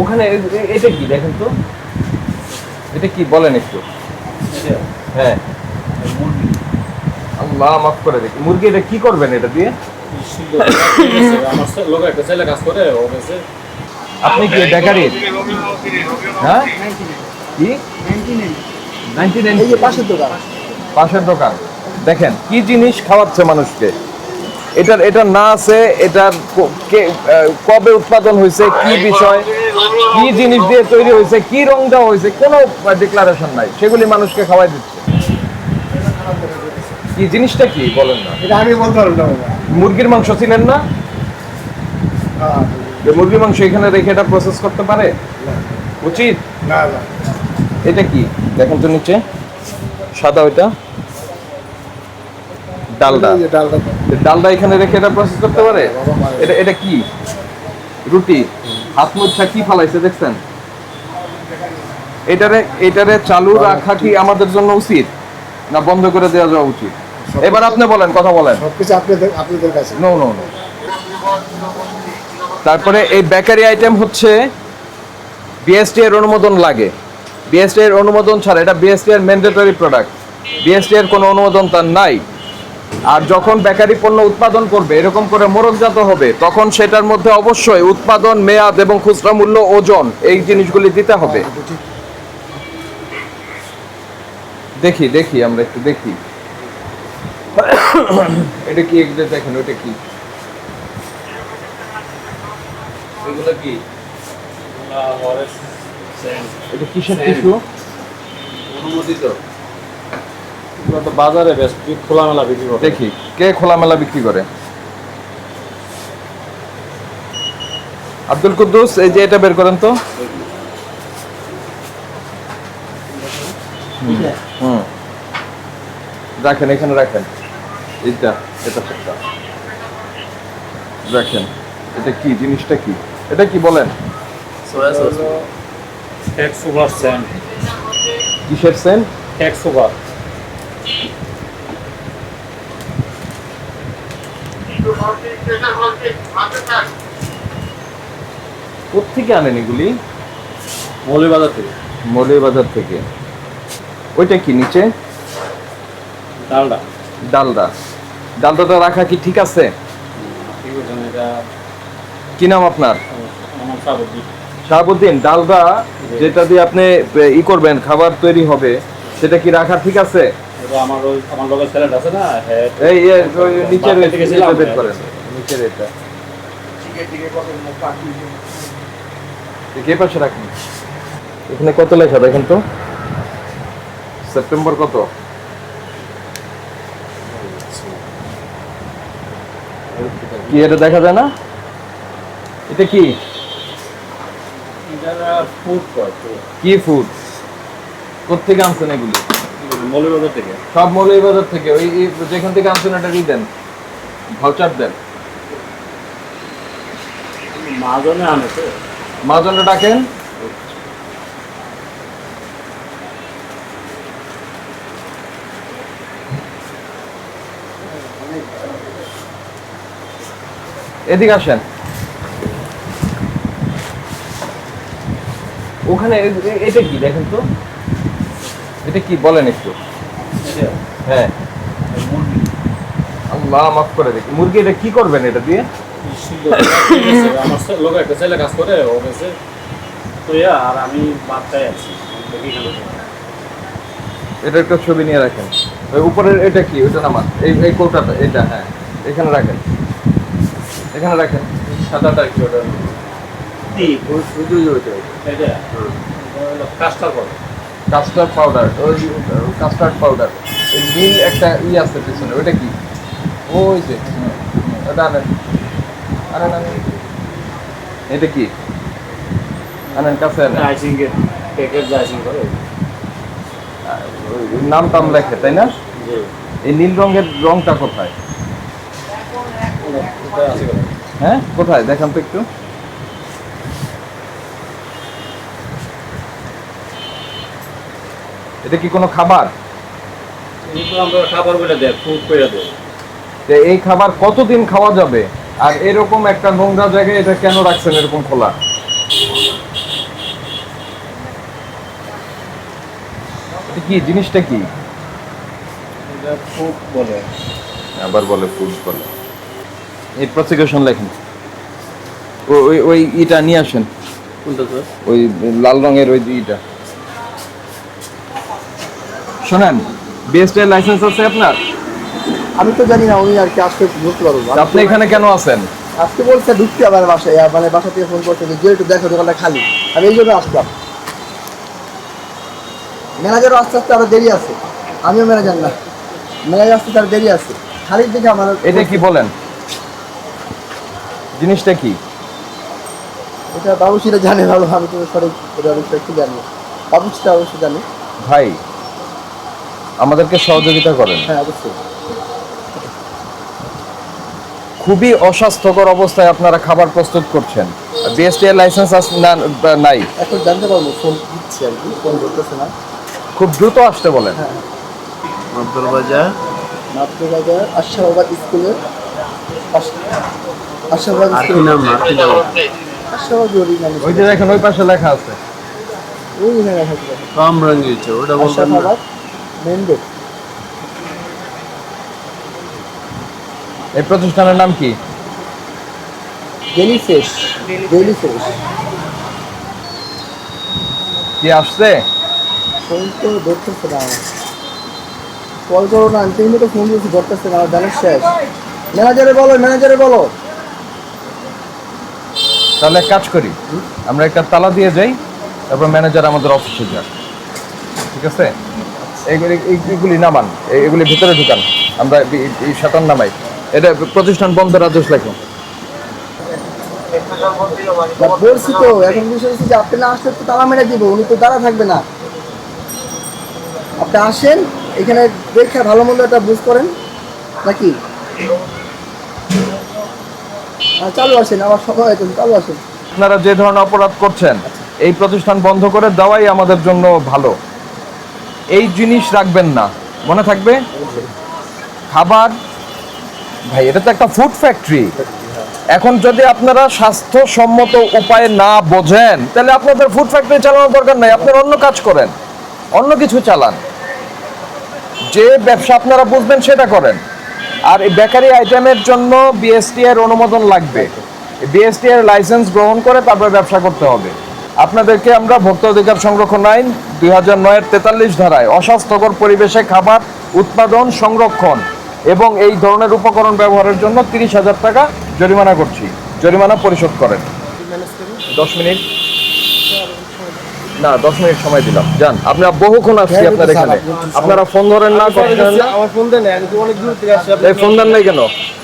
ওখানে এটা কি দেখেন তো? এটা কি বলেন একটু? হ্যাঁ। আল্লাহ মাফ করে দেখি মুরগি এটা কি করবেন এটা দিয়ে? আপনি কি বেকারি? হ্যাঁ? কি? পাশের দোকান। দেখেন, কি জিনিস খাওয়াচ্ছে মানুষকে? এটার এটা না আছে, এটার কবে উৎপাদন হয়েছে, কি বিষয়? কি জিনিস দিয়ে তৈরি হয়েছে কি রং দেওয়া হয়েছে কোনো ডিক্লারেশন নাই। সেগুলি মানুষকে খাওয়াই দিচ্ছে। কি জিনিসটা কি? বলেন না। এটা আমি বলতে পারব না মুরগির মাংস ছিলেন না? মুরগির মাংস এখানে রেখে এটা প্রসেস করতে পারে? উচিত? না না। এটা কি? দেখেন তো নিচে। সাদা ওইটা। ডালডা। ডালডা। এখানে রেখে এটা প্রসেস করতে পারে? এটা এটা কি? রুটি। হাত মুছা কি ফালাইছে দেখছেন? এটারে এটারে চালু রাখা কি আমাদের জন্য উচিত? না বন্ধ করে দেওয়া যাওয়া উচিত? এবার আপনি বলেন কথা বলেন। সবকিছু আপনাদের আপনাদের কাছে। নো নো নো তারপরে এই বেকারি আইটেম হচ্ছে বিএসটি এর অনুমোদন লাগে। বিএসটি এর অনুমোদন ছাড়া এটা বিএসটি এর ম্যান্ডেটরি প্রোডাক্ট বিএসটি এর কোনো অনুমোদন তার নাই। আর যখন বেকারি পণ্য উৎপাদন করবে এরকম করে মোড়কজাত হবে তখন সেটার মধ্যে অবশ্যই উৎপাদন মেয়াদ এবং খুচরা মূল্য ওজন এই জিনিসগুলি দিতে হবে। দেখি দেখি আমরা একটু দেখি। এটা কি দেখেন ওটা কি? এগুলো কি? এটা কিসের টিস্যু? অনুমোদিত। বাজারে বেশ খোলামেলা বিক্রি করে। দেখি কে খোলামেলা বিক্রি করে? আব্দুল কুদ্দুস এই যে এটা বের করেন তো। হুম রাখেন এখানে রাখেন। এইটা এটা সেটা রাখেন এটা কি জিনিসটা কি? এটা কি বলেন? এক সুপার সেন্ট কিসের সেন্ট এক সুপার কোথেকে আনেন এগুলি? মৌলিবাজার থেকে। থেকে। ওইটা কি নিচে? ডালটা ডালদা ডালদাটা রাখা কি ঠিক আছে? কি নাম আপনার? শাহাবুদ্দিন। ডালদা যেটা দিয়ে আপনি ই করবেন খাবার তৈরি হবে সেটা কি রাখা ঠিক আছে? আমার ওই আমার লোকের ছেলেটা আছে না হ্যাঁ এই নিচের বাপের দিকে ছিলাম, এটা বের করেন নিচের এটা কে পাশে রাখেন? এখানে কত লেখা দেখেন তো? সেপ্টেম্বর কত? কি এটা দেখা যায় না? এটা কি? ফুড কি ফুড? কোথেকে আনছেন এগুলি? মৌলিবাজার থেকে? সব মৌলভীবাজার থেকে। ওই যেখান থেকে আনছেন এটা ই দেন? ভাউচার দেন। মাজনে আনে তো ডাকেন। এদিকে আসেন। ওখানে এটা কি দেখেন তো? এটা কি বলেন একটু? হ্যাঁ। আল্লাহ মাফ করে দেখি মুরগি এটা কি করবেন এটা দিয়ে? আমার লোক একটা ছেলে কাজ করে ও গেছে তো আর আমি বাচ্চায় আছি এটা একটা ছবি নিয়ে রাখেন। ওই উপরের এটা কি? ওটা নামান এই এই কৌটাটা এটা হ্যাঁ। এখানে রাখেন। এখানে রাখেন। সাদাটা কি ওটা? কাজটা করে। কাস্টার্ড পাউডার ওই কাস্টার্ড পাউডার। এই নীল একটা ই আছে পিছনে ওটা কি? ওই যে ওটা আনেন। আনেন আনেন। এটা কি? আনেন কাছে আনেন। ওই নাম টাম লেখে তাই না? এই নীল রঙের রংটা কোথায়? হ্যাঁ কোথায়? দেখান তো একটু। এটা কি কোনো খাবার? এই খাবার কতদিন খাওয়া যাবে? আর এরকম একটা নোংরা জায়গায় এটা কেন রাখছেন এরকম খোলা? কি জিনিসটা কি? আবার বলে ফুড বলে। এই প্রসিকিউশন লেখেন। ওই ওই ইটা নিয়ে আসেন। ওই লাল রঙের ওই ইটা। শোনেন বিএসটি লাইসেন্স আছে আপনার? আমি তো জানি না উনি আর কি আসতে বুঝতে পারব আপনি এখানে কেন আছেন? আজকে বলছে ঢুকতে আবার বাসায় মানে বাসা থেকে ফোন করছে যে একটু দেখো দোকানটা খালি। আমি এই জন্য আসলাম। ম্যানেজারও আস্তে আস্তে আরও দেরি আছে। আমিও ম্যানেজার না। ম্যানেজার আসতে তার দেরি আছে। খালি দেখে আমার এটা কি বলেন? জিনিসটা কি? এটা বাবুসিরা জানে ভালো আমি তো সঠিক এটা অবশ্যই একটু জানি। বাবুসিটা অবশ্যই জানি। ভাই আমাদেরকে সহযোগিতা করেন। হ্যাঁ অবশ্যই। খুবই অস্বাস্থ্যকর অবস্থায় আপনারা খাবার প্রস্তুত করছেন। বিএসটি লাইসেন্স নাই। এখন জানতে পারব ফোন দিচ্ছি আর কি ফোন করতেছে না। খুব দ্রুত আসতে বলেন। আব্দুল বাজার নাট্যবাজার আশাবাদ আশাবাদ স্কুল নাম? আশাবাদ নাম? ওই যে দেখেন ওই পাশে লেখা আছে। ওই লেখা ছিল কম রঙিয়েছে ওটা বলবেন মেন রোড এই প্রতিষ্ঠানের নাম কি? ডেলি ফ্রেশ ডেলি ফ্রেশ কি আসছে? ফোন তো ধরতেছে না। কল করো না আমি তিন তো ফোন করছি ধরতেছে না জানার শেষ। ম্যানেজারে বলো ম্যানেজারে বলো। তাহলে এক কাজ করি আমরা একটা তালা দিয়ে যাই তারপর ম্যানেজার আমাদের অফিসে যাক। ঠিক আছে? এগুলি নামান এগুলি ভিতরে ঢুকান। আমরা এই- শাটার নামাই। এটা প্রতিষ্ঠান বন্ধ আদেশ লেখো। বলছি তো এখন বিষয় হচ্ছে যে আপনি না আসলে তো তালা মেরে দিব উনি তো দাঁড়া থাকবে না। আপনি আসেন এখানে দেখে ভালো মন্দ একটা বুঝ করেন নাকি? চালু আসেন আমার সময় হয়েছে চালু আসেন। আপনারা যে ধরনের অপরাধ করছেন এই প্রতিষ্ঠান বন্ধ করে দেওয়াই আমাদের জন্য ভালো। এই জিনিস রাখবেন না। মনে থাকবে? খাবার, ভাই, এটা তো একটা ফুড ফ্যাক্টরি এখন যদি আপনারা স্বাস্থ্যসম্মত উপায়ে না বোঝেন, তাহলে আপনাদের ফুড ফ্যাক্টরি চালানোর দরকার নাই। আপনারা অন্য কাজ করেন, অন্য কিছু চালান। যে ব্যবসা আপনারা বুঝবেন, সেটা করেন। আর এই বেকারি আইটেমের জন্য বিএসটি এর অনুমোদন লাগবে। বিএসটি এর লাইসেন্স গ্রহণ করে তারপরে ব্যবসা করতে হবে। আপনাদেরকে আমরা ভোক্তা অধিকার সংরক্ষণ আইন দুই হাজার নয়ের তেতাল্লিশ ধারায় অস্বাস্থ্যকর পরিবেশে খাবার উৎপাদন সংরক্ষণ এবং এই ধরনের উপকরণ ব্যবহারের জন্য তিরিশ হাজার টাকা জরিমানা করছি। জরিমানা পরিশোধ করেন। দশ মিনিট। না দশ মিনিট সময় দিলাম। যান আপনারা বহুক্ষণ আসছি আপনার এখানে। আপনারা ফোন ধরেন না ফোন দেন ফোন দেন নাই। কেন?